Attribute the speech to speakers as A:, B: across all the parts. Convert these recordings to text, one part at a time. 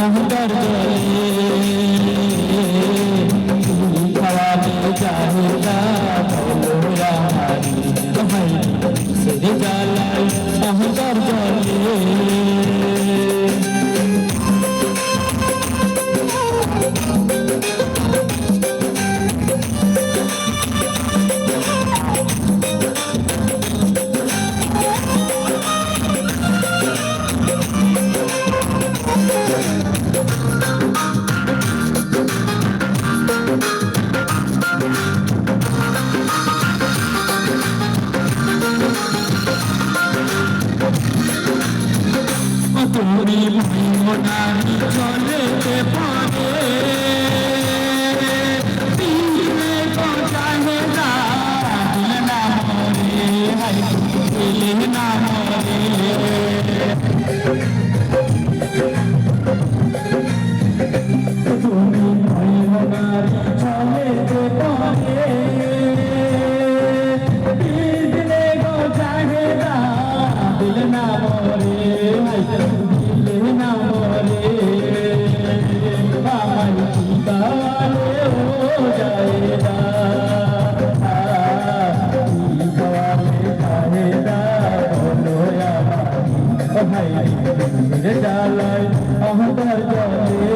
A: জ্বালাই অহংকার তুমি মনারি চলেতে পারে দিলে তো চাহে না দিলে না মরে হাই দিলে না মরে তুমি মনারি চলেতে পারে ভাই রে জালাই অহংকার জলে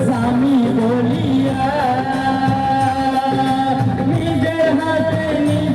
A: স্বামী বলিয়া নিজের হাতে নিয়ে